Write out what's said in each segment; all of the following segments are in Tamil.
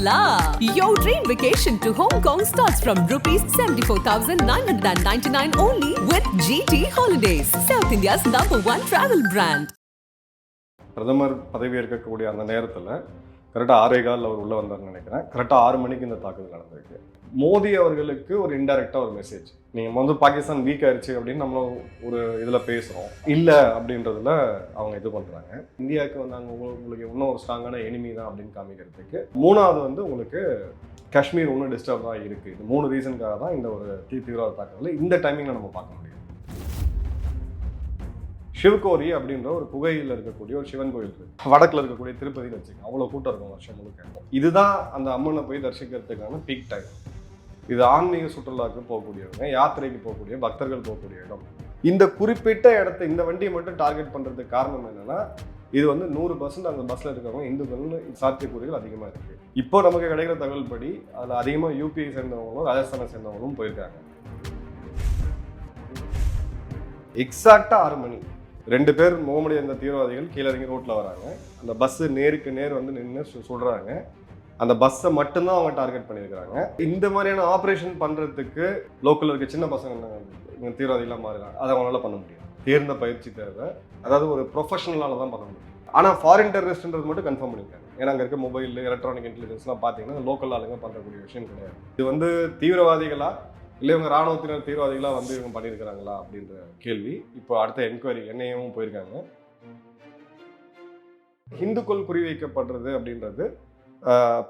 la! Your dream vacation to Hong Kong starts from rupees 74,999 only with GT Holidays, South India's number one travel brand. பிரதமர் பதவி ஏற்கக்கூடிய அந்த நேரத்தில் கரெக்டாக ஆறே காலில் அவர் உள்ளே வந்தார்னு நினைக்கிறேன் கரெக்டாக ஆறு மணிக்கு இந்த தாக்குதல் நடந்திருக்கு மோடி அவர்களுக்கு ஒரு இன்டெரக்டாக ஒரு மெசேஜ் நீங்கள் வந்து பாகிஸ்தான் வீக் ஆயிடுச்சு அப்படின்னு நம்ம ஒரு இதில் பேசுகிறோம் இல்லை அப்படின்றதுல அவங்க இது பண்ணுறாங்க இந்தியாவுக்கு வந்து அங்கே உங்களுக்கு இன்னும் ஒரு ஸ்ட்ராங்கான எனிமி தான் அப்படின்னு காமிக்கிறதுக்கு மூணாவது வந்து உங்களுக்கு காஷ்மீர் ஒன்றும் டிஸ்டர்ப் தான் இருக்குது இந்த மூணு ரீசனுக்காக தான் இந்த ஒரு தீ தீவிரவாத தாக்குதல் இந்த டைமிங்கில் நம்ம பார்க்க முடியும். சிவகோரி அப்படின்ற ஒரு குகையில் இருக்கக்கூடிய ஒரு சிவன் கோயில் இருக்கு. வடக்கில் இருக்கக்கூடிய திருப்பதின்னு வச்சுக்கோங்க. அவ்வளோ கூட்டம் இருக்கும் வருஷம் முழுக்க. இதுதான் அந்த அம்மனை போய் தரிசிக்கிறதுக்கான பீக் டைம் இது ஆன்மீக சுற்றுலாவுக்கு போகக்கூடியவங்க யாத்திரைக்கு போகக்கூடிய பக்தர்கள் போகக்கூடிய இடம். இந்த குறிப்பிட்ட இடத்த இந்த வண்டியை மட்டும் டார்கெட் பண்ணுறதுக்கு காரணம் என்னென்னா இது வந்து நூறு பர்சன்ட் அந்த பஸ்ஸில் இருக்கிறவங்க இந்துக்கள்னு சாத்தியக்கூறுகள் அதிகமாக இருக்குது இப்போ நமக்கு கிடைக்கிற தகவல் படி அதில் அதிகமாக யூபிஐ சேர்ந்தவங்களும் ராஜஸ்தானை சேர்ந்தவங்களும் போயிருக்காங்க. எக்ஸாக்டாக ஆறு மணி. ரெண்டு பேர் முகமுடி அந்த தீவிரவாதிகள் கீழே இறங்கி ரோட்டில் வராங்க. அந்த பஸ்ஸு நேருக்கு நேர் வந்து நின்று சொல்கிறாங்க அந்த பஸ்ஸை மட்டும்தான் அவங்க டார்கெட் பண்ணியிருக்கிறாங்க. இந்த மாதிரியான ஆப்ரேஷன் பண்ணுறதுக்கு லோக்கலில் இருக்க சின்ன பசங்க இவங்க தீவிரவாதிகளாக மாறுறாங்க அதை அவங்களால பண்ண முடியும் தேர்ந்த பயிற்சி தேவை. அதாவது ஒரு ப்ரொஃபஷனலால தான் பண்ண முடியும். ஆனால் ஃபாரின் டெரரிஸ்ட்ன்றது மட்டும் கன்ஃபார்ம் பண்ணியிருக்காங்க. ஏன்னா அங்கே இருக்க மொபைல் எலக்ட்ரானிக் இன்டெலிஜென்ஸ்லாம் பார்த்தீங்கன்னா லோக்கல் ஆளுங்க பண்ணக்கூடிய விஷயம் கிடையாது. இது வந்து தீவிரவாதிகளா? இல்லை இவங்க ராணுவத்தினர் தீவிரவாதிகளாக வந்து இவங்க பண்ணியிருக்கிறாங்களா? அப்படின்ற கேள்வி. இப்போ அடுத்த என்கொயரி என்ஐஏவும் போயிருக்காங்க. ஹிந்துக்கள் குறிவைக்கப்படுறது அப்படின்றது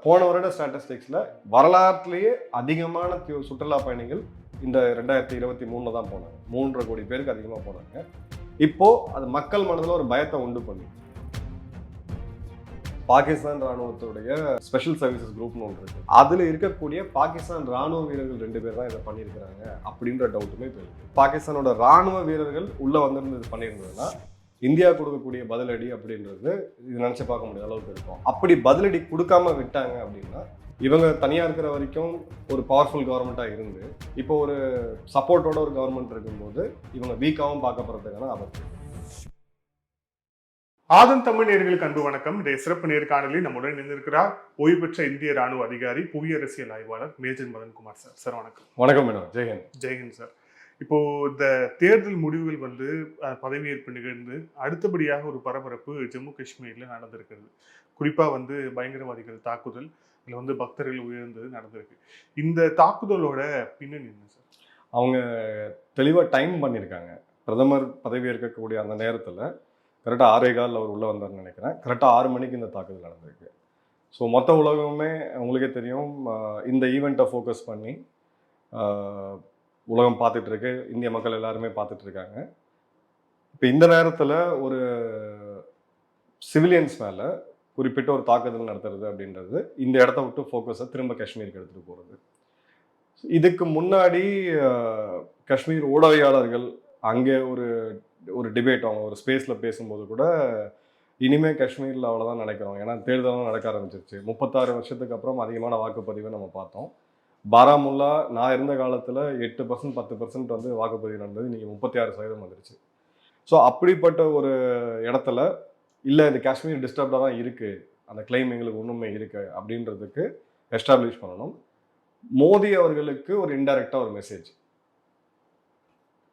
போன வருட ஸ்டாட்டிஸ்டிக்ஸில் வரலாற்றுலேயே அதிகமான சுற்றுலா பயணிகள் இந்த ரெண்டாயிரத்தி இருபத்தி மூணில் தான் போனாங்க. மூன்றரை கோடி பேருக்கு அதிகமாக போனாங்க. இப்போ அது மக்கள் மனதில் ஒரு பயத்தை உண்டு பண்ணி பாகிஸ்தான் ராணுவத்துடைய ஸ்பெஷல் சர்வீசஸ் குரூப்னு ஒன்று இருக்கு. அதில் இருக்கக்கூடிய பாகிஸ்தான் ராணுவ வீரர்கள் ரெண்டு பேர் தான் இதை பண்ணியிருக்கிறாங்க அப்படின்ற டவுட்டுமே இப்போ பாகிஸ்தானோட ராணுவ வீரர்கள் உள்ளே வந்திருந்து இது பண்ணியிருந்ததுன்னா இந்தியா கொடுக்கக்கூடிய பதிலடி அப்படின்றது இது நினைச்சு பார்க்க முடியாத அளவுக்கு இருக்கும். அப்படி பதிலடி கொடுக்காம விட்டாங்க அப்படின்னா இவங்க தனியா இருக்கிற வரைக்கும் ஒரு பவர்ஃபுல் கவர்மெண்ட்டாக இருந்து இப்போ ஒரு சப்போர்ட்டோட ஒரு கவர்மெண்ட் இருக்கும்போது இவங்க வீக்காகவும் பார்க்கப்படுறதுக்கான ஆபத்து ஆதன் தமிழ் நேர்களுக்கு அன்பு வணக்கம். இன்றைய சிறப்பு நேர்காணலில் நம்முடன் இணைந்திருக்கிறார் ஓய்வு பெற்ற இந்திய ராணுவ அதிகாரி புவி அரசியல் ஆய்வாளர் மேஜர் மதன்குமார் சார். சார் வணக்கம். வணக்கம் மேடம். ஜெயஹிந்த் ஜெயஹிந்த் சார். இப்போ இந்த தேர்தல் முடிவுகள் வந்து பதவியேற்பு நிகழ்ந்து அடுத்தபடியாக ஒரு பரபரப்பு ஜம்மு காஷ்மீரில் நடந்திருக்கிறது. குறிப்பா வந்து பயங்கரவாதிகள் தாக்குதல் இதில் வந்து பக்தர்கள் உயர்ந்தது நடந்திருக்கு. இந்த தாக்குதலோட பின்னணி என்ன சார்? அவங்க தெளிவாக டைம் பண்ணியிருக்காங்க பிரதமர் பதவியேற்கக்கூடிய அந்த நேரத்தில் கரெக்டாக ஆறே காலில் அவர் உள்ளே வந்தார்னு நினைக்கிறேன். கரெக்டாக ஆறு மணிக்கு இந்த தாக்குதல் நடந்திருக்கு. ஸோ மொத்த உலகமே உங்களுக்கே தெரியும் இந்த ஈவெண்ட்டை ஃபோக்கஸ் பண்ணி உலகம் பார்த்துட்டு இருக்கு இந்திய மக்கள் எல்லாருமே பார்த்துட்டு இருக்காங்க இப்போ இந்த நேரத்தில் ஒரு சிவிலியன்ஸ் மேலே குறிப்பிட்ட ஒரு தாக்குதல் நடத்துறது அப்படின்றது இந்த இடத்த விட்டு ஃபோக்கஸை திரும்ப காஷ்மீருக்கு எடுத்துகிட்டு போகிறது இதுக்கு முன்னாடி காஷ்மீர் ஊடகவியாளர்கள் அங்கே ஒரு ஒரு டிபேட் அவங்க ஒரு ஸ்பேஸில் பேசும்போது கூட இனிமேல் காஷ்மீரில் அவ்வளோதான் நினைக்கிறோம் ஏன்னா தேர்தலும் நடக்க ஆரம்பிச்சிருச்சு. முப்பத்தாறு வருஷத்துக்கு அப்புறம் அதிகமான வாக்குப்பதிவை நம்ம பார்த்தோம். பாராமுல்லா நான் இருந்த காலத்தில் எட்டு பர்சன்ட் பத்து பர்சன்ட் வந்து வாக்குப்பதிவு நடந்தது. இன்றைக்கி முப்பத்தி ஆறு சதவீதம் வந்துருச்சு. ஸோ அப்படிப்பட்ட ஒரு இடத்துல இல்லை இந்த காஷ்மீர் டிஸ்டர்ப்டாக தான் இருக்குது அந்த கிளைம் எங்களுக்கு ஒன்றுமே இருக்குது அப்படின்றதுக்கு எஸ்டாப்ளிஷ் பண்ணணும். மோடி அவர்களுக்கு ஒரு இன்டைரக்டாக ஒரு மெசேஜ்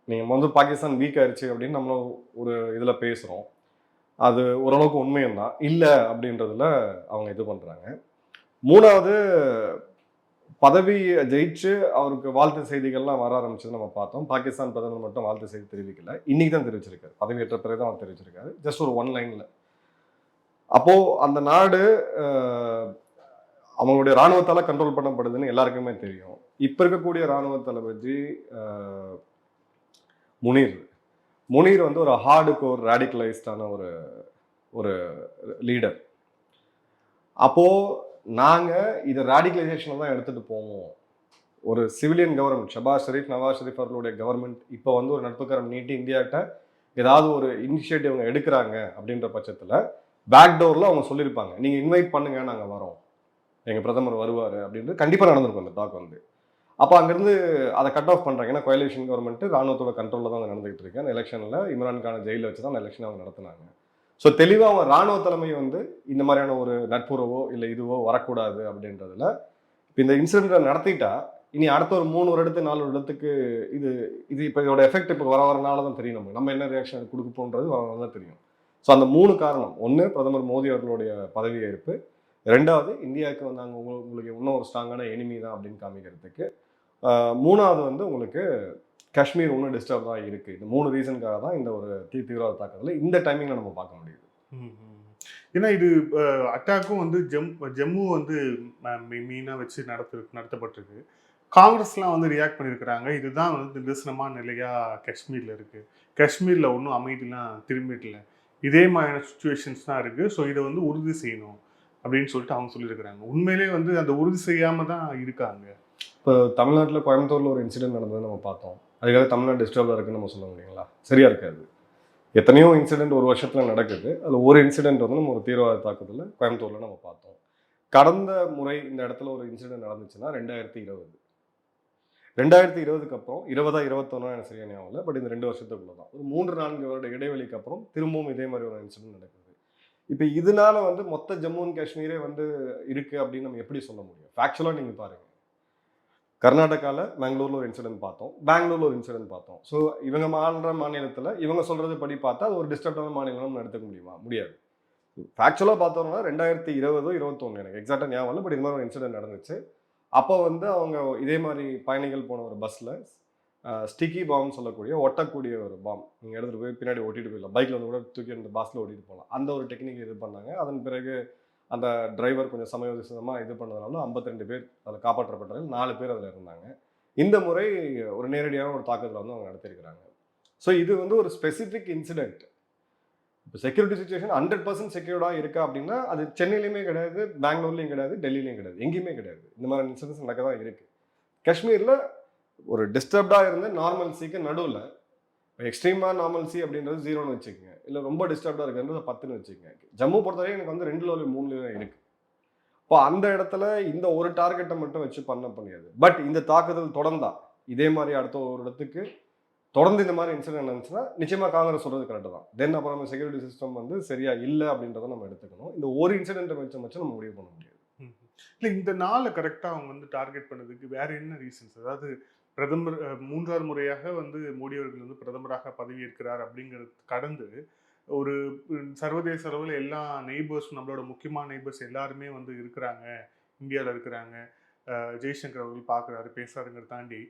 நீங்கள் வந்து பாகிஸ்தான் வீக் ஆயிடுச்சு அப்படின்னு நம்ம ஒரு இதில் பேசுகிறோம் அது ஓரளவுக்கு உண்மையும் தான். இல்லை அப்படின்றதுல அவங்க இது பண்ணுறாங்க மூணாவது பதவியை ஜெயிச்சு அவருக்கு வாழ்த்து செய்திகள்லாம் வர ஆரம்பிச்சது நம்ம பார்த்தோம். பாகிஸ்தான் பிரதமர் மட்டும் வாழ்த்து செய்தி தெரிவிக்கல. இன்னைக்கு தான் தெரிவிச்சிருக்காரு. பதவியேற்ற பிறகு தான் அவர் தெரிவிச்சிருக்காரு. ஜஸ்ட் ஒரு ஒன் லைனில் அப்போ அந்த நாடு அவங்களுடைய இராணுவத்தால் கண்ட்ரோல் பண்ணப்படுதுன்னு எல்லாருக்குமே தெரியும். இப்போ இருக்கக்கூடிய இராணுவ தளபதி முனீர். முனீர் வந்து ஒரு ஹார்டு கோர் ரேடிகலைஸ்டான ஒரு ஒரு லீடர் அப்போது நாங்கள் இதை ரேடிகலைசேஷனில் தான் எடுத்துகிட்டு போவோம். ஒரு சிவிலியன் கவர்மெண்ட் ஷபாஸ் ஷெரீப் நவாஸ் ஷெரீப் அவர்களுடைய கவர்மெண்ட் இப்போ வந்து ஒரு நட்புக்கரம் நீட்டி இந்தியாட்ட ஏதாவது ஒரு இனிஷியேட்டிவ் அவங்க எடுக்கிறாங்க அப்படின்ற பட்சத்தில் பேக் டோரில் அவங்க சொல்லியிருப்பாங்க. நீங்கள் இன்வைட் பண்ணுங்க நாங்கள் வரோம். எங்கள் பிரதமர் வருவார் அப்படின்றது கண்டிப்பாக நடந்திருக்கும் அந்த டாக் வந்து. அப்போ அங்கேருந்து அதை கட் ஆஃப் பண்ணுறாங்க ஏன்னா கோயலேஷன் கவர்மெண்ட் ராணுவத்தோட கண்ட்ரோலில் தான் அங்க நடந்துகிட்டு இருக்கு. அந்த எலெக்ஷனில் இம்ரான் கானை ஜெயிலில் வச்சு தான் அந்த எலெக்ஷன் அவங்க நடத்துனாங்க. ஸோ தெளிவாக அவங்க ராணுவ தலைமை வந்து இந்த மாதிரியான ஒரு நட்புறவோ இல்லை இதுவோ வரக்கூடாது அப்படின்றதுல இப்போ இந்த இன்சிடென்ட்டை நடத்திட்டா இனி அடுத்த ஒரு மூணு வருடத்து நாலு வருடத்துக்கு இது இது இப்போ இதோட எஃபெக்ட் இப்போ வர வரனால தான் தெரியும் நம்ம நம்ம என்ன ரியாக்ஷன் கொடுக்க போன்றது வர தான் தெரியும். ஸோ அந்த மூணு காரணம். ஒன்று பிரதமர் மோடி அவர்களுடைய பதவி ஏற்பு. ரெண்டாவது இந்தியாவுக்கு வந்து அங்கே உங்களுக்கு உங்களுக்கு இன்னும் ஒரு ஸ்ட்ராங்கான எனிமி தான் அப்படின்னு காமிக்கிறதுக்கு. மூணாவது வந்து உங்களுக்கு காஷ்மீர் இன்னும் டிஸ்டர்ப் தான் இருக்குது இந்த மூணு ரீசனுக்காக தான் இந்த ஒரு தீ தீவிரவாத தாக்குதல் இந்த டைமிங்கில் நம்ம பார்க்க முடியுது. ஏன்னா இது அட்டாக்கும் வந்து ஜம் ஜம்மு வந்து மெயினாக வச்சு நடத்து நடத்தப்பட்டிருக்கு. காங்கிரஸ்லாம் வந்து ரியாக்ட் பண்ணியிருக்கிறாங்க இதுதான் வந்து நிதர்சனமான நிலையா காஷ்மீரில் இருக்கு. காஷ்மீரில் ஒன்றும் அமைதிலாம் திரும்பிடல. இதே மாதிரியான சுச்சுவேஷன்ஸ் தான் இருக்கு. ஸோ இதை வந்து உறுதி செய்யணும் அப்படின்னு சொல்லிட்டு அவங்க சொல்லியிருக்கிறாங்க. உண்மையிலேயே வந்து அந்த உறுதி செய்யாம தான் இருக்காங்க. இப்போ தமிழ்நாட்டில் கோயம்புத்தூரில் ஒரு இன்சிடென்ட் நடந்தது நம்ம பார்த்தோம். அதுக்காக தமிழ்நாடு டிஸ்டர்பாக இருக்குன்னு நம்ம சொல்ல முடியுங்களா சரியாக இருக்காது. எத்தனையோ இன்சிடெண்ட் ஒரு வருஷத்தில் நடக்குது. அதில் ஒரு இன்சிடெண்ட் வந்து நம்ம ஒரு தீவிரவாத தாக்குதலில் கோயம்புத்தூரில் நம்ம பார்த்தோம். கடந்த முறை இந்த இடத்துல ஒரு இன்சிடென்ட் நடந்துச்சுன்னா ரெண்டாயிரத்தி இருபது. ரெண்டாயிரத்தி இருபதுக்கு அப்புறம் இருபதா இருபத்தொன்னா எனக்கு சரியா ஞாபகம் பட் இந்த ரெண்டு வருஷத்துக்குள்ள தான். ஒரு மூன்று நான்கு வருட இடைவெளிக்கு அப்புறம் திரும்பவும் இதே மாதிரி ஒரு இன்சிடென்ட் நடக்குது. இப்போ இதனால வந்து மொத்த ஜம்மு அண்ட் காஷ்மீரே வந்து இருக்குது அப்படின்னு நம்ம எப்படி சொல்ல முடியும்? ஃபேக்சுவலாக நீங்கள் பாருங்க. கர்நாடகாவில் பெங்களூரில் ஒரு இன்சிடென்ட் பார்த்தோம். பெங்களூரில் ஒரு இன்சிடென்ட் பார்த்தோம். ஸோ இவங்க மாநில மாநிலத்தில் இவங்க சொல்கிறது படி பார்த்தா அது ஒரு டிஸ்டர்பான மாநிலம் நம்ம எடுத்துக்க முடியுமா? முடியாது. ஃபேக்சுவலாக பார்த்தோம்னா ரெண்டாயிரத்தி இருபதோ இருபத்தொன்று எனக்கு எக்ஸாக்டாக ஞாபகம் இல்லை பட் இது மாதிரி ஒரு இன்சிடென்ட் நடந்துச்சு. அப்போ வந்து அவங்க இதே மாதிரி பயணிகள் போன ஒரு பஸ்ஸில் ஸ்டிக்கி பாம் சொல்லக்கூடிய ஒட்டக்கூடிய ஒரு பாம் நீங்கள் எடுத்துகிட்டு போய் பின்னாடி ஓட்டிகிட்டு போயிடலாம். பைக்கில் வந்து கூட தூக்கி அந்த பஸ்ஸில் ஓட்டிகிட்டு போகலாம். அந்த ஒரு டெக்னிக் இது பண்ணாங்க. அதன் பிறகு அந்த டிரைவர் கொஞ்சம் சமயோசிதமாக இது பண்ணதுனால 52 பேர் அதில் காப்பாற்றப்பட்டார்கள் நாலு பேர் அதில் இருந்தாங்க. இந்த முறை ஒரு நேரடியான ஒரு தாக்குதலை வந்து அவங்க நடத்தியிருக்கிறாங்க. ஸோ இது வந்து ஒரு ஸ்பெசிஃபிக் இன்சிடென்ட் இப்போ செக்யூரிட்டி சுச்சுவேஷன் ஹண்ட்ரட் பர்சன்ட் செக்யூர்டாக இருக்கா அப்படின்னா அது சென்னையிலையுமே கிடையாது பெங்களூர்லேயும் கிடையாது டெல்லியிலையும் கிடையாது எங்கேயுமே கிடையாது. இந்த மாதிரி இன்சிடென்ட்ஸ் நடக்க தான் இருக்குது காஷ்மீரில் ஒரு டிஸ்டர்ப்டாக இருந்த நார்மல்சிக்கு நடுவில் எக்ஸ்ட்ரீமாக நார்மல்சி அப்படின்றது ஜீரோன்னு வச்சுக்கோங்க. இல்லை ரொம்ப டிஸ்டர்ப்டாக இருக்குன்றது பத்துன்னு வச்சுக்கோங்க. ஜம்மு பொறுத்தவரை எனக்கு வந்து ரெண்டு லெவல் மூணு லெவல் இருக்குது இப்போ அந்த இடத்துல இந்த ஒரு டார்கெட்டை மட்டும் வச்சு பண்ண முடியாது. பட் இந்த தாக்குதல் தொடர்ந்தா இதே மாதிரி அடுத்த ஒரு இடத்துக்கு தொடர்ந்து இந்த மாதிரி இன்சிடென்ட் நடந்துச்சுன்னா நிச்சயமாக காங்கிரஸ் சொல்றது கரெக்டு தான். தென் அப்புறம் செக்யூரிட்டி சிஸ்டம் வந்து சரியா இல்லை அப்படின்றத நம்ம எடுத்துக்கணும். இந்த ஒரு இன்சிடென்ட்டை வச்சு வச்சு நம்ம முடிவு பண்ண முடியாது. இல்லை இந்த நாளை கரெக்டாக அவங்க வந்து டார்கெட் பண்ணதுக்கு வேற என்ன ரீசன்ஸ் அதாவது பிரதமர் மூன்றாவது முறையாக வந்து மோடி அவர்கள் வந்து பிரதமராக பதவியேற்கிறார் அப்படிங்கிறது கடந்து ஒரு சர்வதேச அளவில் எல்லா நெய்பர்ஸ் நம்மளோட முக்கியமான நெய்பர்ஸ் எல்லாருமே வந்து இருக்கிறாங்க. இந்தியாவில் இருக்கிறாங்க. ஜெய்சங்கர் அவர்கள் பார்க்குறாரு பேசுறாருங்கிறத தாண்டி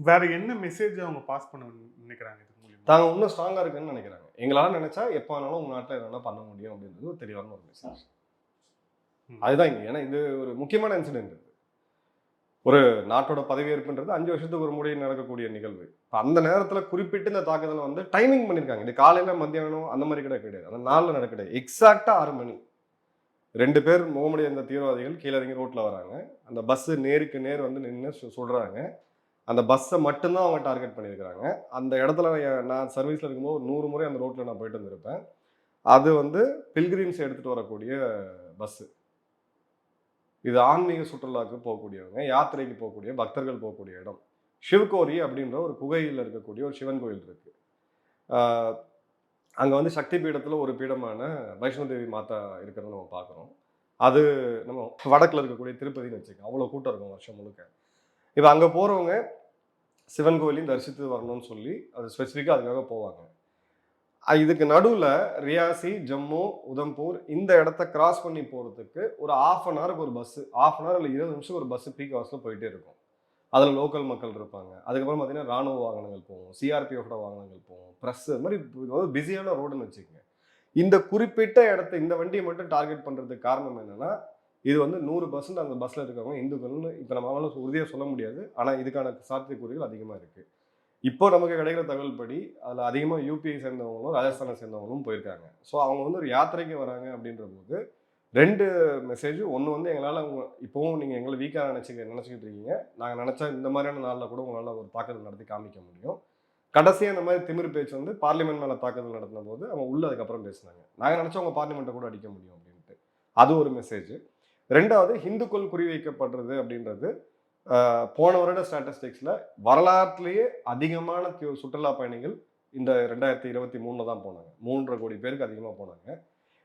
வேற என்ன மெசேஜ் அவங்க பாஸ் பண்ண நினைக்கிறாங்க இது மூலியமா? தாங்க இன்னும் ஸ்ட்ராங்கா இருக்குன்னு நினைக்கிறாங்க. எங்களால நினைச்சா எப்போ வேணாலும் உங்க நாட்டில் எதனா பண்ண முடியும் அப்படின்றது ஒரு தெளிவான ஒரு மெசேஜ். அதுதான் இங்க. ஏன்னா இது ஒரு முக்கியமான இன்சிடென்ட் ஒரு நாட்டோட பதவியேற்புன்றது அஞ்சு வருஷத்துக்கு ஒரு முறை நடக்கக்கூடிய நிகழ்வு. இப்போ அந்த நேரத்தில் குறிப்பிட்டு இந்த தாக்குதலை வந்து டைமிங் பண்ணியிருக்காங்க இது காலையில் மத்தியானம் அந்த மாதிரி கூட கிடையாது. அந்த நாளில் நடக்க கிடையாது ஆறு மணி. ரெண்டு பேர் முகமுடைய அந்த தீவிரவாதிகள் கீழே இறங்கி ரோட்டில் வராங்க. அந்த பஸ்ஸு நேருக்கு நேர் வந்து நின்று சொல்கிறாங்க அந்த பஸ்ஸை மட்டும்தான் அவங்க டார்கெட் பண்ணியிருக்கிறாங்க. அந்த இடத்துல நான் சர்வீஸில் இருக்கும்போது ஒரு நூறு முறை அந்த ரோட்டில் நான் போயிட்டு வந்திருப்பேன். அது வந்து பில்கிரீம்ஸ் எடுத்துகிட்டு வரக்கூடிய பஸ்ஸு இது ஆன்மீக சுற்றுலாவுக்கு போகக்கூடியவங்க யாத்திரைக்கு போகக்கூடிய பக்தர்கள் போகக்கூடிய இடம். சிவகோரி அப்படின்ற ஒரு குகையில் இருக்கக்கூடிய ஒரு சிவன் கோயில் இருக்கு. அங்கே வந்து சக்தி பீடத்தில் ஒரு பீடமான வைஷ்ணோ தேவி மாதா இருக்கிறத நம்ம பார்க்குறோம். அது நம்ம வடக்கில் இருக்கக்கூடிய திருப்பதின்னு வச்சுக்கோங்க. அவ்வளோ கூட்டம் இருக்கும் வருஷம் முழுக்க. இப்போ அங்கே போகிறவங்க சிவன் கோயிலையும் தரிசித்து வரணும்னு சொல்லி அது ஸ்பெசிஃபிக்காக அதுக்காக போவாங்க. இதுக்கு நடுவில் ரியாசி ஜம்மு உதம்பூர் இந்த இடத்த கிராஸ் பண்ணி போகிறதுக்கு ஒரு ஆஃப் அன் ஹவருக்கு ஒரு பஸ்ஸு ஆஃப் அன் ஹவர் இல்லை இருபது நிமிஷம் ஒரு பஸ்ஸு பீக் ஹவர்ஸில் போயிட்டே இருக்கும். அதில் லோக்கல் மக்கள் இருப்பாங்க. அதுக்கப்புறம் பார்த்தீங்கன்னா ராணுவ வாகனங்கள் போகும் சிஆர்பிஎஃபோட வாகனங்கள் போகும் ப்ரெஸ் அது மாதிரி இது வந்து பிஸியான ரோடுன்னு வச்சுக்கோங்க. இந்த குறிப்பிட்ட இடத்த இந்த வண்டியை மட்டும் டார்கெட் பண்ணுறதுக்கு காரணம் என்னென்னா இது வந்து நூறு பர்சன்ட் அந்த பஸ்ஸில் இருக்கவங்க இந்துக்கள்னு இப்போ நம்மளால உறுதியாக சொல்ல முடியாது. ஆனால் இதுக்கான சாத்தியக்கூறுகள் அதிகமாக இருக்குது இப்போ நமக்கு கிடைக்கிற தகவல் படி அதில் அதிகமாக யூபிஐ சேர்ந்தவங்களும் ராஜஸ்தானை சேர்ந்தவங்களும் போயிருக்காங்க. ஸோ அவங்க வந்து ஒரு யாத்திரைக்கு வராங்க அப்படின்ற போது ரெண்டு மெசேஜ் ஒன்று வந்து எங்களால் அவங்க இப்போவும் நீங்கள் எங்களை வீக்காக நினச்சிக்க நினச்சிக்கிட்டு இருக்கீங்க. நாங்கள் நினச்சா இந்த மாதிரியான நாளில் கூட உங்களால் ஒரு தாக்குதல் நடத்தி காமிக்க முடியும். கடைசியாக இந்த மாதிரி திமிர் பேச்சு வந்து பார்லிமெண்ட் மேலே தாக்குதல் நடத்தின போது அவங்க உள்ள அதுக்கப்புறம் பேசினாங்க. நாங்கள் நினச்சா உங்கள் பார்லிமெண்ட்டை கூட அடிக்க முடியும் அப்படின்ட்டு. அது ஒரு மெசேஜ் ரெண்டாவது ஹிந்துக்கள் குறிவைக்கப்படுறது அப்படின்றது போன வருட ஸ்டாட்டிஸ்டிக்ஸில் வரலாற்றுலேயே அதிகமான சுற்றுலா பயணிகள் இந்த ரெண்டாயிரத்தி இருபத்தி மூணில் தான் போனாங்க. மூன்றரை கோடி பேருக்கு அதிகமாக போனாங்க.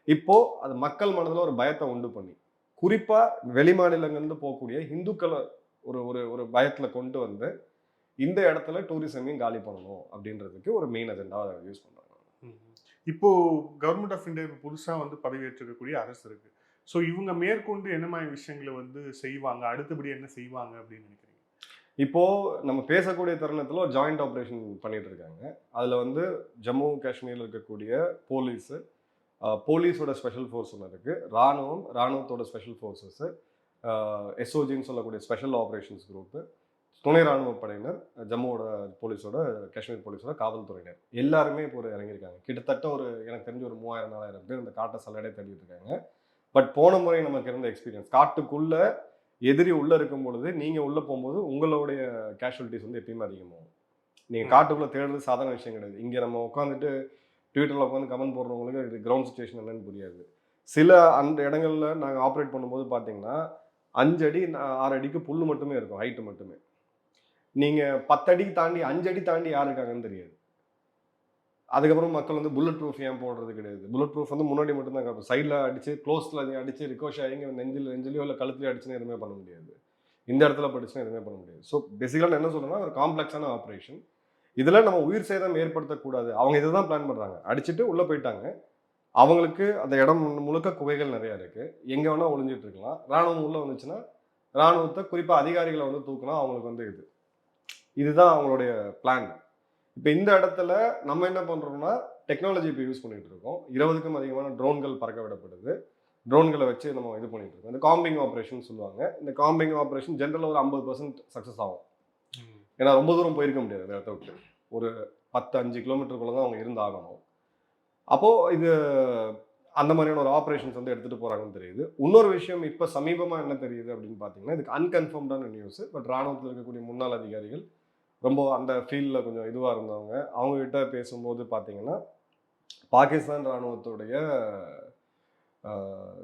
இப்போது அது மக்கள் மனதில் ஒரு பயத்தை உண்டு பண்ணி. குறிப்பாக வெளிமாநிலங்கள்ந்து போகக்கூடிய இந்துக்களை ஒரு ஒரு ஒரு பயத்தில் கொண்டு வந்து இந்த இடத்துல டூரிசமையும் காலி பண்ணணும் அப்படின்றதுக்கு ஒரு மெயின் அஜெண்டாவை யூஸ் பண்ணுறாங்க இப்போ கவர்மெண்ட் ஆஃப் இந்தியா இப்போ வந்து பதவியேற்றிருக்கக்கூடிய அரசு இருக்குது ஸோ இவங்க மேற்கொண்டு என்ன மாதிரி விஷயங்களை வந்து செய்வாங்க? அடுத்தபடி என்ன செய்வாங்க அப்படின்னு நினைக்கிறீங்க? இப்போது நம்ம பேசக்கூடிய தருணத்தில் ஒரு ஜாயிண்ட் ஆப்ரேஷன் பண்ணிட்டு இருக்காங்க அதில் வந்து ஜம்மு காஷ்மீரில் இருக்கக்கூடிய போலீஸு போலீஸோட ஸ்பெஷல் ஃபோர்ஸ் ஒன்று இருக்குது ராணுவம் ராணுவத்தோட ஸ்பெஷல் ஃபோர்ஸஸ்ஸு எஸ்ஓஜின்னு சொல்லக்கூடிய ஸ்பெஷல் ஆப்ரேஷன்ஸ் குரூப்பு துணை ராணுவ படையினர் ஜம்முவோட போலீஸோட காஷ்மீர் போலீஸோட காவல்துறையினர். எல்லாருமே இப்போ ஒரு இறங்கியிருக்காங்க. கிட்டத்தட்ட ஒரு எனக்கு தெரிஞ்ச ஒரு மூவாயிரம் நாலாயிரம் பேர் இந்த காட்டை சல்லடை தேடிட்டு இருக்காங்க. பட் போன முறை நமக்கு இருந்த எக்ஸ்பீரியன்ஸ் காட்டுக்குள்ள எதிரி உள்ள இருக்கும் பொழுது நீங்க உள்ள போகும்போது உங்களுடைய கேஷுவலிட்டிஸ் வந்து எப்பயுமே அதிகமாகும். நீங்க. காட்டுக்குள்ள தேடுறது சாதாரண விஷயம் கிடையாது. இங்க நம்ம உட்காந்துட்டு ட்விட்டர்ல உட்காந்து கமெண்ட் போடுறவங்களுக்கு இது கிரவுண்ட் சுச்சுவேஷன் என்னன்னு புரியாது. சில அந்த இடங்கள்ல நாங்க ஆப்ரேட் பண்ணும்போது பாத்தீங்கன்னா அஞ்சு அடி ஆறு அடிக்கு புல்லு மட்டுமே இருக்கும் ஹைட்டு மட்டுமே. நீங்க பத்து அடிக்கு தாண்டி அஞ்சு அடி தாண்டி யார் இருக்காங்கன்னு தெரியாது. அதுக்கப்புறம் மக்கள் வந்து புல்லட் ப்ரூஃப் ஏன் போடுறது கிடையாது? புல்லட் ப்ரூஃப் வந்து முன்னாடி மட்டும்தான் காட்டும். சைடில் அடித்து க்ளோஸில் அடித்து ரிகோஷ் ஆகி நெஞ்சில் நெஞ்சிலையோ இல்லை கழுத்துலையோ அடிச்சுன்னா எதுவுமே பண்ண முடியாது. இந்த இடத்துல படிச்சுன்னா எதுவுமே பண்ண முடியாது. ஸோ பேசிக்கலாக நான் என்ன சொல்கிறேன்னா ஒரு காம்ப்ளெக்ஸான ஆப்ரேஷன் இதில் நம்ம உயிர் சேதம் ஏற்படுத்தக்கூடாது. அவங்க இதை தான் பிளான் பண்ணுறாங்க அடிச்சுட்டு உள்ளே போயிட்டாங்க. அவங்களுக்கு அந்த இடம் முழுக்க குகைகள் நிறையா இருக்குது எங்கே வேணால் ஒளிஞ்சிட்டு இருக்கலாம். ராணுவம் உள்ளே வந்துச்சுன்னா ராணுவத்தை குறிப்பாக அதிகாரிகளை வந்து தூக்கினா அவங்களுக்கு வந்து இது. இதுதான் அவங்களுடைய பிளான் இப்போ இந்த இடத்துல நம்ம என்ன பண்ணுறோம்னா டெக்னாலஜி இப்போ யூஸ் பண்ணிட்டு இருக்கோம். இருபதுக்கும் அதிகமான ட்ரோன்கள் பறக்க விடப்படுது. ட்ரோன்களை வச்சு நம்ம இது பண்ணிட்டு இருக்கோம். இந்த காம்பிங் ஆப்ரேஷன் சொல்லுவாங்க. இந்த காம்பிங் ஆப்ரேஷன் ஜென்ரலாக ஒரு ஐம்பது பர்சன்ட் சக்ஸஸ் ஆகும். ஏன்னா ரொம்ப தூரம் போயிருக்க முடியாது அந்த இடத்த விட்டு. ஒரு பத்து அஞ்சு கிலோமீட்டருக்குள்ள தான் அவங்க இருந்து ஆகணும் அப்போது இது அந்த மாதிரியான ஒரு ஆப்ரேஷன்ஸ் வந்து எடுத்துகிட்டு போகிறாங்கன்னு தெரியுது. இன்னொரு விஷயம் இப்போ சமீபமாக என்ன தெரியுது அப்படின்னு பார்த்தீங்கன்னா இதுக்கு அன்கன்ஃபார்ம்டான நியூஸ் பட் ராணுவத்தில் இருக்கக்கூடிய முன்னாள் அதிகாரிகள் ரொம்ப அந்த ஃபீல்டில் கொஞ்சம் இதுவாக இருந்தவங்க. அவங்ககிட்ட பேசும்போது பார்த்தீங்கன்னா பாகிஸ்தான் ராணுவத்துடைய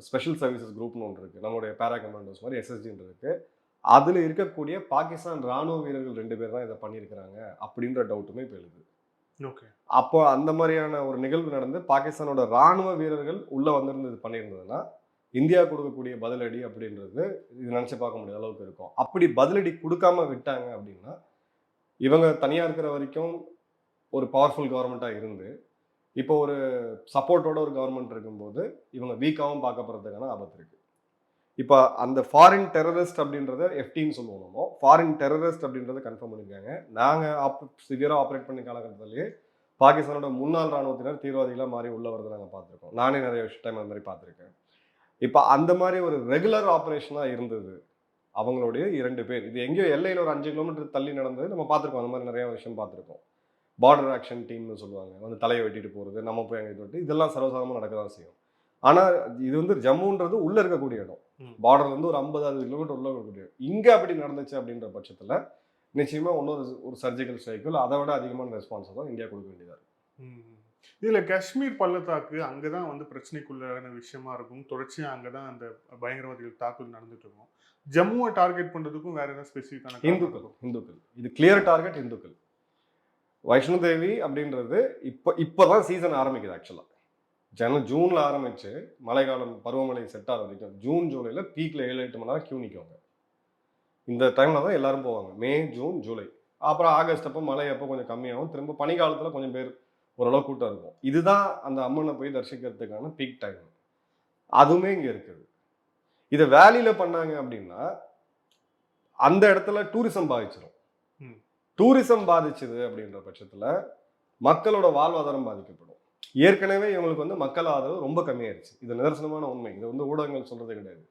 ஸ்பெஷல் சர்வீசஸ் குரூப்னு ஒன்று இருக்குது நம்மளுடைய பேரா கமாண்டோஸ் மாதிரி எஸ்எஸ்டின்னு இருக்குது அதில் இருக்கக்கூடிய பாகிஸ்தான் ராணுவ வீரர்கள் ரெண்டு பேர் தான் இதை பண்ணியிருக்கிறாங்க அப்படின்ற டவுட்டுமே இப்போ எழுது. ஓகே. அப்போ அந்த மாதிரியான ஒரு நிகழ்வு நடந்து பாகிஸ்தானோட ராணுவ வீரர்கள் உள்ள வந்திருந்து இது பண்ணியிருந்ததுன்னா இந்தியா கொடுக்கக்கூடிய பதிலடி அப்படின்றது இது நினைச்சு பார்க்க முடியாத அளவுக்கு இருக்கும். அப்படி பதிலடி கொடுக்காம விட்டாங்க அப்படின்னா இவங்க தனியாக இருக்கிற வரைக்கும் ஒரு பவர்ஃபுல் கவர்மெண்ட்டாக இருந்து இப்போ ஒரு சப்போர்ட்டோட ஒரு கவர்மெண்ட் இருக்கும்போது இவங்க வீக்காகவும் பார்க்கப்படுறதுக்கான ஆபத்து இருக்குது இப்போ அந்த ஃபாரின் டெரரிஸ்ட் அப்படின்றத எஃப்டின்னு சொல்லுவோம் நம்ம. ஃபாரின் டெரரிஸ்ட் அப்படின்றத கன்ஃபார்ம் பண்ணியிருக்காங்க நாங்கள் ஆப் சிவியராக ஆப்ரேட் பண்ண காலகட்டத்திலேயே பாகிஸ்தானோட முன்னாள் ராணுவத்தினர் தீவிரவாதிகளாக மாறி உள்ள வரதை நாங்கள் பார்த்துருக்கோம். நானே நிறைய டைம் அந்த மாதிரி பார்த்துருக்கேன். இப்போ அந்த மாதிரி ஒரு ரெகுலர் ஆப்ரேஷனாக இருந்தது. அவங்களுடைய இரண்டு பேர். இது எங்கேயோ எல்லையில் ஒரு அஞ்சு கிலோமீட்டர் தள்ளி நடந்தது. நம்ம பார்த்துருக்கோம். அந்த மாதிரி நிறைய விஷயம் பார்த்துருக்கோம். பார்டர் ஆக்ஷன் டீம்னு சொல்லுவாங்க. வந்து தலையை வெட்டிட்டு போகிறது நம்ம போய் அங்கே தொட்டு இதெல்லாம் சர்வசாதாரணமாக நடக்க தான் செய்யும். ஆனால் இது வந்து ஜம்முன்றது உள்ளே இருக்கக்கூடிய இடம். ம். பார்டர்ல இருந்து ஒரு ஐம்பது அறுபது கிலோமீட்டர் உள்ள இருக்கக்கூடிய இடம். இங்கே அப்படி நடந்துச்சு அப்படின்ற பட்சத்தில் நிச்சயமாக இன்னொரு ஒரு சர்ஜிக்கல் ஸ்ட்ரைக்கோ இல்லை அதை விட அதிகமான ரெஸ்பான்ஸ் தான் இந்தியா கொடுக்க வேண்டியதாக இருக்கும். இதுல காஷ்மீர் பள்ளத்தாக்கு அங்கதான் வந்து பிரச்சனைக்குள்ளான விஷயமா இருக்கும். தொடர்ச்சியா அங்கதான் அந்த பயங்கரவாதிகள் தாக்குதல் நடந்துட்டு இருக்கும். ஜம்முவை டார்கெட் பண்றதுக்கும் வேற ஏதாவது ஸ்பெசிஃபிக்கான இந்துக்கள் இந்துக்கள். இது கிளியர் டார்கெட் இந்துக்கள். வைஷ்ணு தேவி அப்படின்றது இப்போ இப்போதான் சீசன் ஆரம்பிக்குது ஆக்சுவலாக ஜன ஜூனில் ஆரம்பிச்சு மழைக்காலம் பருவமழை செட் ஆகிற வரைக்கும் ஜூன் ஜூலையில் பீக்கில் ஏழு எட்டு மணி நேரம் கியூ நிற்குவாங்க இந்த டைமில் தான் எல்லாரும் போவாங்க. May June July. அப்புறம் ஆகஸ்ட் அப்போ மழை அப்போ கொஞ்சம் கம்மியாகும். திரும்ப பனிக்காலத்தில் கொஞ்சம் பேர் ஓரளவு கூட்டம் இருக்கும். இதுதான் அந்த அம்மனை போய் தரிசிக்கிறதுக்கான பீக் டைம் அதுவுமே இங்கே இருக்குது. இதை வேலியில் பண்ணாங்க அப்படின்னா அந்த இடத்துல டூரிசம் பாதிச்சிடும். டூரிசம் பாதிச்சது அப்படின்ற பட்சத்தில் மக்களோட வாழ்வாதாரம் பாதிக்கப்படும். ஏற்கனவே இவங்களுக்கு வந்து மக்கள் ஆதரவு ரொம்ப கம்மியாயிருச்சு. இது நிதர்சனமான உண்மை. இது வந்து ஊடகங்கள் சொல்றது கிடையாது.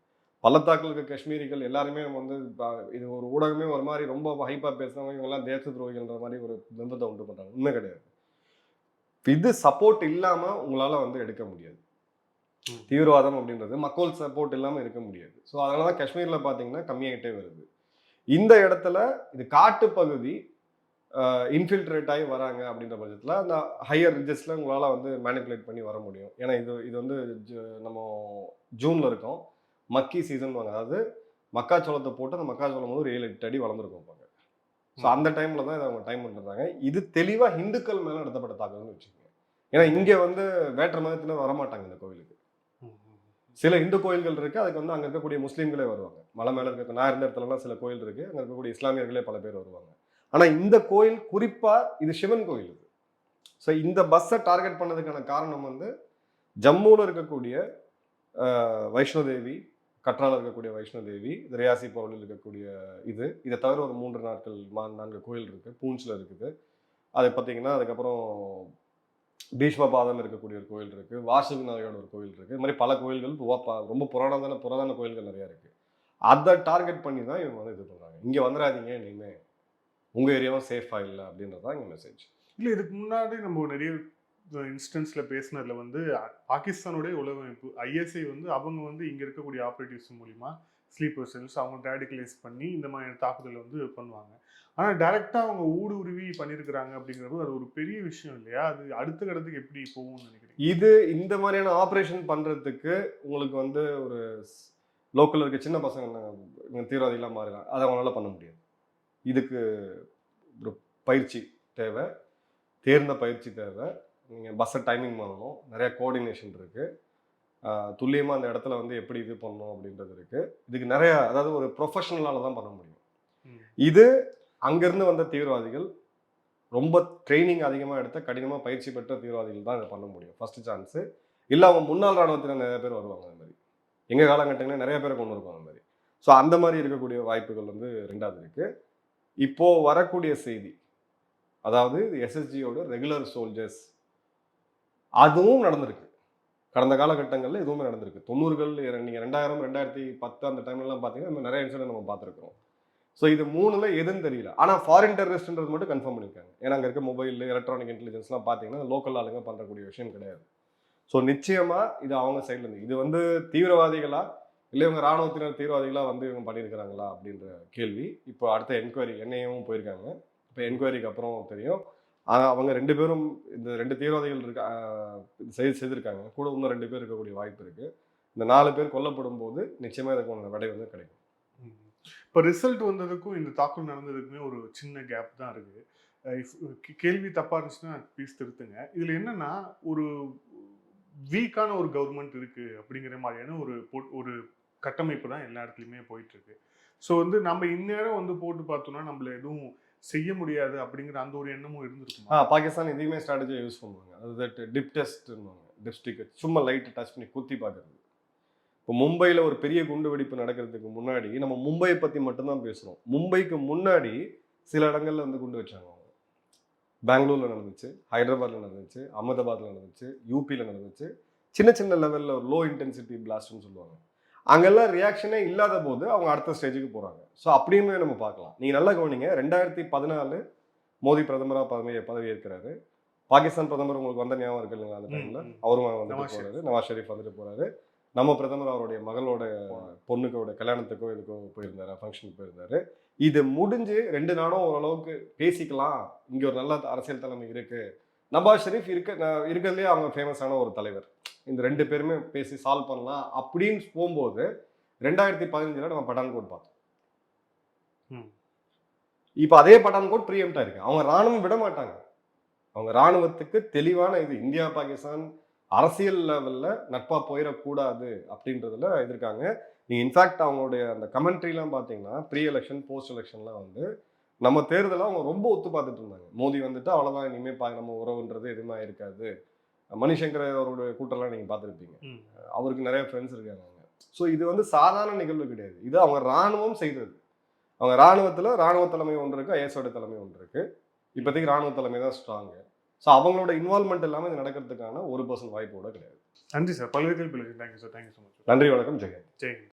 பள்ளத்தாக்கில் இருக்க காஷ்மீரிகள் எல்லாருமே வந்து இது ஒரு ஊடகமே ஒரு மாதிரி ரொம்ப ஹைப்பா பேசுனவங்க இவங்கெல்லாம் தேச துரோகின்ற மாதிரி ஒரு பிம்பத்தை உண்டு பண்றாங்க. உண்மை கிடையாது. இது சப்போர்ட் இல்லாம உங்களால வந்து எடுக்க முடியாது. தீவிரவாதம் அப்படின்றது மக்கள் சப்போர்ட் இல்லாம இருக்க முடியாது. ஸோ அதனால தான் காஷ்மீர்ல பாத்தீங்கன்னா கம்மியாகிட்டே வருது. இந்த இடத்துல இது காட்டு பகுதி இன்ஃபில்ட்ரேட் ஆகி வராங்க அப்படின்ற பட்சத்தில் அந்த ஹையர் ரிஜஸ்ல உங்களால் வந்து மேனிப்புலேட் பண்ணி வர முடியும். ஏன்னா இது இது வந்து ஜு- நம்ம ஜூனில் இருக்கோம். மக்கி சீசன் வாங்க. அதாவது மக்காச்சோளத்தை போட்டு அந்த மக்காச்சோளம் வந்து ஒரு ஏழு எட்டு அடி வளர்ந்துருக்கும் ஸோ அந்த டைமில் தான் இதை அவங்க டைம் பண்ணுறாங்க இது தெளிவாக இந்துக்கள் மேலே நடத்தப்பட்ட தாக்குதல்னு வச்சுக்கோங்க. ஏன்னா இங்கே வந்து வேற்ற மதத்தினர் வரமாட்டாங்க இந்த கோவிலுக்கு. சில இந்து கோயில்கள் இருக்கு அதுக்கு வந்து அங்க இருக்கக்கூடிய முஸ்லீம்களே வருவாங்க. மலை மேல இருக்க நான் இருந்த இடத்துலலாம் சில கோயில் இருக்கு அங்க இருக்கக்கூடிய இஸ்லாமியர்களே பல பேர் வருவாங்க. ஆனா இந்த கோயில் குறிப்பா இது சிவன் கோயில் இது. ஸோ இந்த பஸ்ஸை டார்கெட் பண்ணதுக்கான காரணம் வந்து ஜம்முல இருக்கக்கூடிய வைஷ்ணோதேவி கற்றால இருக்கக்கூடிய வைஷ்ணோதேவி தேவி ரியாசி பவுலில் இருக்கக்கூடிய இது. இதை தவிர ஒரு மூன்று நாட்கள் மா- நான்கு கோயில் இருக்குது பூஞ்சில் இருக்குது. அது பார்த்தீங்கன்னா அதுக்கப்புறம் பீஷ்மபாதம் இருக்கக்கூடிய ஒரு கோயில் இருக்குது வாசு ஒரு கோயில் இருக்குது இது மாதிரி பல கோயில்கள் புவா- ரொம்ப புராணதான புராதான கோயில்கள் நிறையா இருக்குது அதை டார்கெட் பண்ணி தான் இவங்க வந்து இது பண்ணுறாங்க இங்கே வந்துடாதீங்க இனிமே. உங்கள் ஏரியாவும் சேஃபாக இல்லை அப்படின்றது தான் இங்கே மெசேஜ் இல்லை இதுக்கு முன்னாடி நம்ம நிறைய இன்ஸ்டன்ஸில் பேசினதில் வந்து பாகிஸ்தானுடைய உளவமைப்பு ஐஎஸ்ஐ வந்து அவங்க வந்து இங்கே இருக்கக்கூடிய ஆப்ரேட்டிவ்ஸ் மூலியமாக ஸ்லீப்பர் செல்ஸ் அவங்க ரேடிகலைஸ் பண்ணி இந்த மாதிரியான தாக்குதலை வந்து பண்ணுவாங்க. ஆனால் டைரெக்டாக அவங்க ஊடு உருவி பண்ணியிருக்கிறாங்க அப்படிங்கிறது அது ஒரு பெரிய விஷயம் இல்லையா? அது அடுத்த கடத்துக்கு எப்படி போகும்னு நினைக்கிறேன் இது இந்த மாதிரியான ஆப்ரேஷன் பண்ணுறதுக்கு உங்களுக்கு வந்து ஒரு லோக்கலில் இருக்க சின்ன பசங்க தீவிரவாதிகளாக மாறலாம் அதை அவங்களால பண்ண முடியாது. இதுக்கு ஒரு பயிற்சி தேவை தேர்ந்த பயிற்சி தேவை. நீங்கள் பஸ்ஸை டைமிங் பண்ணணும். நிறைய கோஆர்டினேஷன் இருக்குது துல்லியமாக அந்த இடத்துல வந்து எப்படி இது பண்ணணும் அப்படின்றது இருக்குது இதுக்கு நிறைய அதாவது ஒரு ப்ரொஃபஷனலால் தான் பண்ண முடியும். இது அங்கேருந்து வந்த தீவிரவாதிகள் ரொம்ப ட்ரைனிங் அதிகமாக எடுத்த கடினமாக பயிற்சி பெற்ற தீவிரவாதிகள் தான் இதை பண்ண முடியும். ஃபர்ஸ்ட் சான்ஸு இல்லை அவங்க முன்னாள் ராணுவத்தில் நிறைய பேர் வருவாங்க அந்த மாதிரி. எங்கள் காலகட்டங்களில் நிறைய பேரை கொண்டு வருவாங்க அந்த மாதிரி. ஸோ அந்த மாதிரி இருக்கக்கூடிய வாய்ப்புகள் வந்து ரெண்டாவது இருக்குது இப்போ வரக்கூடிய செய்தி அதாவது எஸ்எஸ்ஜியோட ரெகுலர் சோல்ஜர்ஸ் அதுவும் நடந்திருக்கு. கடந்த காலகட்டங்களில் எதுவுமே நடந்திருக்கு. தொண்ணூறுகள் நீங்கள் ரெண்டாயிரம் ரெண்டாயிரத்தி பத்து அந்த டைம்லலாம் பார்த்தீங்கன்னா இந்த நிறைய இன்சிடென்ட் நம்ம பார்த்துருக்கோம் ஸோ இது மூணுல எதுன்னு தெரியல. ஆனால் ஃபாரின் டெரரிஸ்ட்ன்றது மட்டும் கன்ஃபார்ம் பண்ணியிருக்காங்க ஏன்னா அங்கே இருக்க மொபைல் எலக்ட்ரானிக் இன்டெலிஜென்ஸ்லாம் பார்த்தீங்கன்னா லோக்கல் ஆளுங்க பண்ணுறக்கூடிய விஷயம் கிடையாது. ஸோ நிச்சயமாக இது அவங்க சைடில் இருந்து இது வந்து தீவிரவாதிகளா? இல்லை இவங்க ராணுவத்தினர் தீவிரவாதிகளாக வந்து இவங்க பண்ணியிருக்கிறாங்களா அப்படின்ற கேள்வி. இப்போ அடுத்த என்கொயரி என்ஐஏவும் போயிருக்காங்க. இப்போ என்கொயரிக்கு அப்புறம் தெரியும். ஆனால் அவங்க ரெண்டு பேரும் இந்த ரெண்டு தீவிரவாதிகள் இருக்க செய்து செய்திருக்காங்க. கூட இன்னும் ரெண்டு பேர் இருக்கக்கூடிய வாய்ப்பு இருக்குது இந்த நாலு பேர் கொல்லப்படும் போது நிச்சயமாக இதுக்கு விடை வந்து கிடைக்கும். இப்போ ரிசல்ட் வந்ததுக்கும் இந்த தாக்குதல் நடந்ததுக்குமே ஒரு சின்ன கேப் தான் இருக்கு. கேள்வி தப்பா இருந்துச்சுன்னா ப்ளீஸ் திருத்துங்க. இதுல என்னன்னா ஒரு வீக்கான ஒரு கவர்மெண்ட் இருக்கு அப்படிங்கிற மாதிரியான ஒரு ஒரு கட்டமைப்பு தான் எல்லா இடத்துலையுமே போயிட்டு இருக்கு. ஸோ வந்து நம்ம இந்நேரம் வந்து போட்டு பார்த்தோம்னா நம்மள எதுவும் செய்ய முடியாது அப்படிங்கிற அந்த ஒரு எண்ணமும் ஆ பாகிஸ்தான் இதையுமே ஸ்ட்ராட்டஜியை யூஸ் பண்ணுவாங்க. அது தட் டிப் டெஸ்ட்னுவாங்க டிப்ஸ்டிக் சும்மா லைட்டை டச் பண்ணி குத்தி பார்க்கறது. இப்போ மும்பையில் ஒரு பெரிய குண்டு வெடிப்பு நடக்கிறதுக்கு முன்னாடி நம்ம மும்பையை பற்றி மட்டும்தான் பேசுகிறோம் மும்பைக்கு முன்னாடி சில இடங்களில் வந்து குண்டு வச்சாங்க அவங்க. பெங்களூரில் நடந்துச்சு ஹைதராபாத்தில் நடந்துச்சு அகமதாபாத்தில் நடந்துச்சு யூபியில் நடந்துச்சு. சின்ன சின்ன லெவலில் ஒரு லோ இன்டென்சிட்டி பிளாஸ்ட்னு சொல்லுவாங்க. அங்கெல்லாம் ரியாக்ஷனே இல்லாத போது அவங்க அடுத்த ஸ்டேஜுக்கு போகிறாங்க ஸோ அப்படியுமே நம்ம பார்க்கலாம். நீங்கள் நல்லா கவனிங்க. ரெண்டாயிரத்தி பதினாலு மோடி பிரதமராக பதவி பதவி ஏற்கிறாரு பாகிஸ்தான் பிரதமர் உங்களுக்கு வந்த ஞாபகம் இருக்கு இல்லைங்களா அந்த டைம்ல. அவரும் வந்துட்டு போறாரு. நவாஸ் ஷெரீஃப் வந்துட்டு போறாரு. நம்ம பிரதமர் அவருடைய மகளோட பொண்ணுக்கோட கல்யாணத்துக்கோ இதுக்கோ போயிருந்தாரு. ஃபங்க்ஷனுக்கு போயிருந்தாரு. இது முடிஞ்சு ரெண்டு நாளும் ஓரளவுக்கு பேசிக்கலாம். இங்க ஒரு நல்ல அரசியல் தலைமை இருக்கு. நவாஸ் ஷெரீஃப் இருக்க இருக்கிறதுலே அவங்க ஃபேமஸான ஒரு தலைவர். இந்த ரெண்டு பேருமே பேசி சால்வ் பண்ணலாம் அப்படின்னு போகும்போது ரெண்டாயிரத்தி பதினஞ்சுல நம்ம பட்டான்கோட் பார்த்தோம். இப்போ அதே பட்டான்கோட் ப்ரீஎம்டா இருக்கு. அவங்க ராணுவம் விட மாட்டாங்க. அவங்க ராணுவத்துக்கு தெளிவான இது இந்தியா பாகிஸ்தான் அரசியல் லெவல்ல நட்பா போயிடக்கூடாது அப்படின்றதுல இருக்காங்க நீங்க இன்ஃபேக்ட் அவங்களுடைய அந்த கமெண்ட்ரிலாம் பார்த்தீங்கன்னா ப்ரீ எலெக்ஷன் போஸ்ட் எலெக்ஷன்லாம் வந்து நம்ம தேர்தலை அவங்க ரொம்ப ஒத்து பார்த்துட்டு இருந்தாங்க. மோடி வந்துட்டு அவ்வளோதான் இனிமேல் பா நம்ம உறவுன்றது எதுவுமே இருக்காது. மணிசங்கர் அவருடைய கூட்டம்லாம் நீங்கள் பார்த்துருப்பீங்க. அவருக்கு நிறைய ஃப்ரெண்ட்ஸ் இருக்காங்க ஸோ இது வந்து சாதாரண நிகழ்வு கிடையாது. இது அவங்க ராணுவம் செய்தது. அவங்க ராணுவத்தில் ராணுவ தலைமை ஒன்று இருக்கு ஐஎஸ்ஓட தலைமை ஒன்று இருக்கு. இப்போதைக்கு ராணுவ தலைமை தான் ஸ்ட்ராங்கு ஸோ அவங்களோட இன்வால்மெண்ட் இல்லாமல் இது நடக்கிறதுக்கான ஒரு பர்சன்ட் வாய்ப்பு கூட கிடையாது. நன்றி சார். பல்வேறு கேள்வி thank you sir thank you so much நன்றி வணக்கம். ஜெகன் ஜெய் ஹிந்த்.